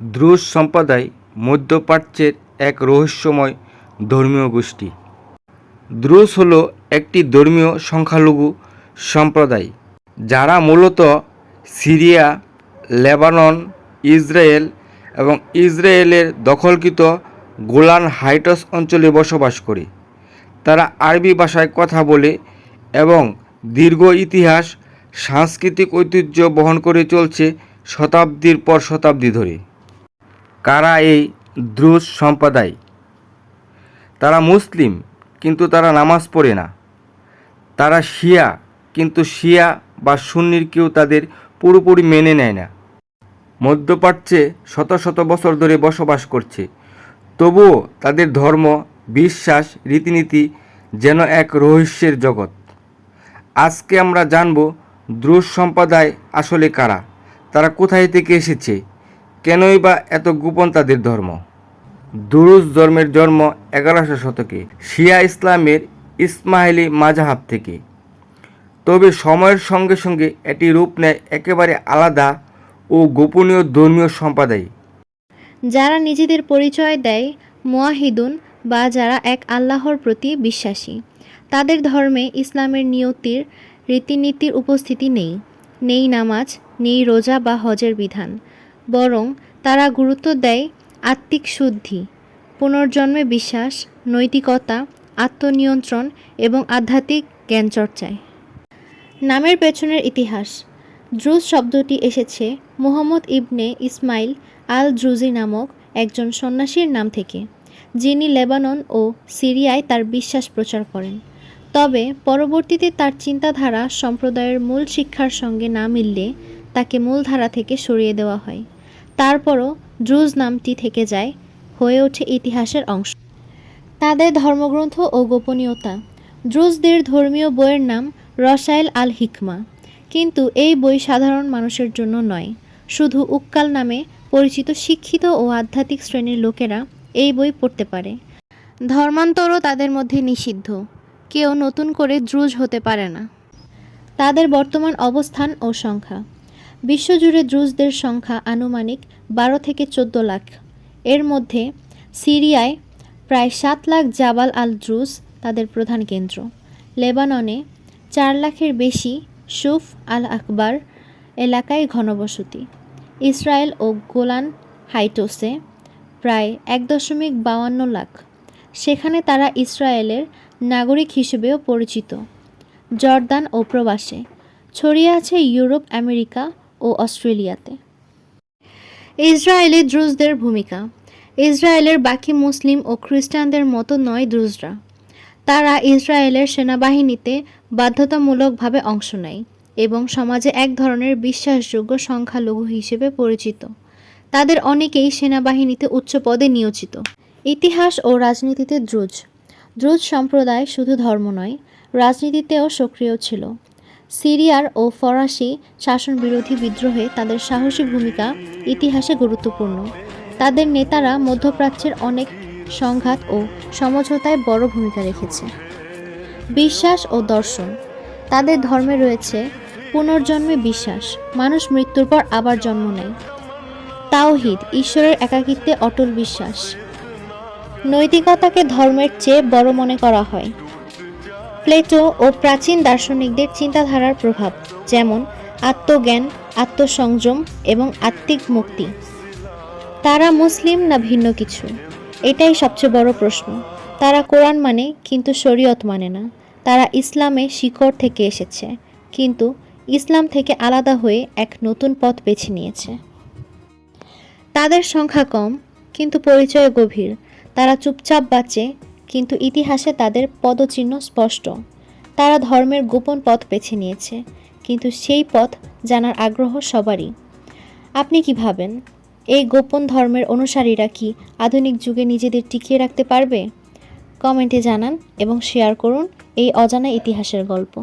Druze সম্প্রদায় মধ্যপ্রাচ্যের এক রহস্যময় ধর্মীয় গোষ্ঠী। দ্রুজ হল একটি ধর্মীয় সংখ্যালঘু সম্প্রদায়, যারা মূলত সিরিয়া, লেবানন, ইসরায়েল এবং ইসরায়েলের দখলকৃত গোলান হাইটস অঞ্চলে বসবাস করে। তারা আরবি ভাষায় কথা বলে এবং দীর্ঘ ইতিহাস, সাংস্কৃতিক ঐতিহ্য বহন করে চলছে শতাব্দীর পর শতাব্দী ধরে। কারা এই দ্রুজ সম্প্রদায়? তারা মুসলিম, কিন্তু তারা নামাজ পড়ে না। তারা শিয়া, কিন্তু শিয়া বা সুন্নির কেউ তাদের পুরোপুরি মেনে নেয় না। মধ্যপ্রাচ্যে শত শত বছর ধরে বসবাস করছে। তবুও তাদের ধর্ম, বিশ্বাস, রীতিনীতি যেন এক রহস্যের জগৎ। আজকে আমরা জানব দ্রুজ সম্প্রদায় আসলে কারা? তারা কোথায় থেকে এসেছে? কেনই বা এত গোপন তাদের ধর্ম? দুরুজ ধর্মের জন্ম এগারোশো শতকে শিয়া ইসলামের ইসমাইলি মাজাহাব থেকে। তবে সময়ের সঙ্গে সঙ্গে এটি রূপ নেয় একেবারে আলাদা ও গোপনীয় ধর্মীয় সম্প্রদায়। যারা নিজেদের পরিচয় দেয়, মুয়াহিদুন বা যারা এক আল্লাহর প্রতি বিশ্বাসী, তাদের ধর্মে ইসলামের নিয়তির, রীতিনীতির উপস্থিতি নেই। নেই নামাজ, নেই রোজা বা হজের বিধান। বরং তারা গুরুত্ব দেয় আত্মিক শুদ্ধি, পুনর্জন্মে বিশ্বাস, নৈতিকতা, আত্মনিয়ন্ত্রণ এবং আধ্যাত্মিক জ্ঞানচর্চায়। নামের পেছনের ইতিহাস। দ্রুজ শব্দটি এসেছে মুহম্মদ ইবনে ইসমাইল আল দ্রুজি নামক একজন সন্ন্যাসীর নাম থেকে, যিনি লেবানন ও সিরিয়ায় তার বিশ্বাস প্রচার করেন। তবে পরবর্তীতে তার চিন্তাধারা সম্প্রদায়ের মূল শিক্ষার সঙ্গে না মিললে তাকে মূলধারা থেকে সরিয়ে দেওয়া হয়। তারপরও দ্রুজ নামটি থেকে যায়, হয়ে ওঠে ইতিহাসের অংশ। তাদের ধর্মগ্রন্থ ও গোপনীয়তা। দ্রুজদের ধর্মীয় বইয়ের নাম রসায়েল আল হিকমা। কিন্তু এই বই সাধারণ মানুষের জন্য নয়। শুধু উক্কাল নামে পরিচিত শিক্ষিত ও আধ্যাত্মিক শ্রেণির লোকেরা এই বই পড়তে পারে। ধর্মান্তরও তাদের মধ্যে নিষিদ্ধ। কেউ নতুন করে দ্রুজ হতে পারে না। তাদের বর্তমান অবস্থান ও সংখ্যা। বিশ্বজুড়ে দ্রুজদের সংখ্যা আনুমানিক বারো থেকে চোদ্দ লাখ। এর মধ্যে সিরিয়ায় প্রায় সাত লাখ জাবাল আল দ্রুজ তাদের প্রধান কেন্দ্র। লেবাননে চার লাখের বেশি সুফ আল আকবার এলাকায় ঘনবসতি। ইসরায়েল ও গোলান হাইটোসে প্রায় এক দশমিক বাউান্ন লাখ। সেখানে তারা ইসরায়েলের নাগরিক হিসেবেও পরিচিত। জর্দান ও প্রবাসে ছড়িয়ে আছে ইউরোপ, আমেরিকা ও অস্ট্রেলিয়াতে। ইসরায়েলে দ্রুজদের ভূমিকা। ইসরায়েলের বাকি মুসলিম ও খ্রিস্টানদের মতো নয় দ্রুজরা। তারা ইসরায়েলের সেনাবাহিনীতে বাধ্যতামূলকভাবে অংশ নেয় এবং সমাজে এক ধরনের বিশ্বাসযোগ্য সংখ্যালঘু হিসেবে পরিচিত। তাদের অনেকেই সেনাবাহিনীতে উচ্চ পদে নিয়োজিত। ইতিহাস ও রাজনীতিতে দ্রুজ। দ্রুজ সম্প্রদায় শুধু ধর্ম নয়, রাজনীতিতেও সক্রিয় ছিল। সিরিয়ার ও ফরাসি শাসন বিরোধী বিদ্রোহে তাদের সাহসী ভূমিকা ইতিহাসে গুরুত্বপূর্ণ। তাদের নেতারা মধ্যপ্রাচ্যের অনেক সংঘাত ও সমঝোতায় বড় ভূমিকা রেখেছে। বিশ্বাস ও দর্শন। তাদের ধর্মে রয়েছে পুনর্জন্মে বিশ্বাস। মানুষ মৃত্যুর পর আবার জন্ম নেয়। তাওহিদ, ঈশ্বরের একাকিত্বে অটল বিশ্বাস। নৈতিকতাকে ধর্মের চেয়ে বড় মনে করা হয়। প্লেটো ও প্রাচীন দার্শনিকদের চিন্তাধারার প্রভাব, যেমন আত্মজ্ঞান, আত্মসংযম এবং আত্মিক মুক্তি। তারা মুসলিম না ভিন্ন কিছু? এটাই সবচেয়ে বড় প্রশ্ন। তারা কোরআন মানে কিন্তু শরীয়ত মানে না। তারা ইসলামে শিকড় থেকে এসেছে, কিন্তু ইসলাম থেকে আলাদা হয়ে এক নতুন পথ বেছে নিয়েছে। তাদের সংখ্যা কম, কিন্তু পরিচয় গভীর। তারা চুপচাপ বাঁচে কিন্তু ইতিহাসে তাদের পদচিহ্ন স্পষ্ট। তারা ধর্মের গোপন পথ বেছে নিয়েছে, কিন্তু সেই পথ জানার আগ্রহ সবারই। আপনি কি ভাবেন, এই গোপন ধর্মের অনুসারীরা কি আধুনিক যুগে নিজেদের টিকিয়ে রাখতে পারবে? কমেন্টে জানান এবং শেয়ার করুন এই অজানা ইতিহাসের গল্প।